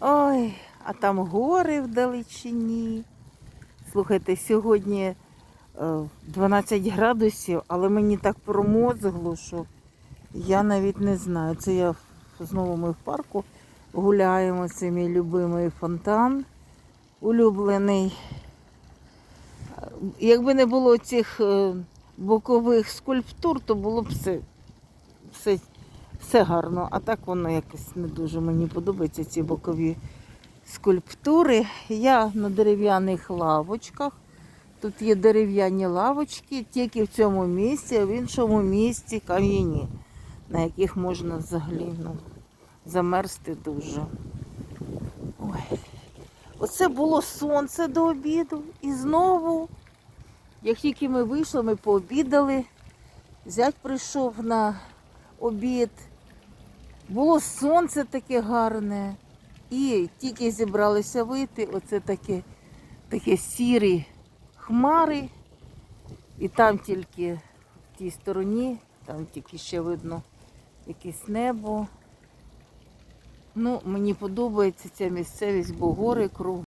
Ой. А там гори вдалечині. Слухайте, сьогодні е, 12 градусів, але мені так промозгло, що я навіть не знаю. Це я знову ми в парку гуляємо. Це мій любимий фонтан улюблений. Е, Якби не було цих е, бокових скульптур, то було б все, все, все гарно. А так воно якось не дуже мені подобаються ці бокові скульптури. Я на дерев'яних лавочках. Тут є дерев'яні лавочки, тільки в цьому місці, а в іншому місці кам'яні, на яких можна взагалі ну, замерзти дуже. Ой. Оце було сонце до обіду. І знову, як тільки ми вийшли, ми пообідали. Зять прийшов на обід. Було сонце таке гарне. І тільки зібралися вийти, оце таке, таке сірі хмари. І там тільки в тій стороні, там тільки ще видно якесь небо. Ну, мені подобається ця місцевість, бо гори кругом.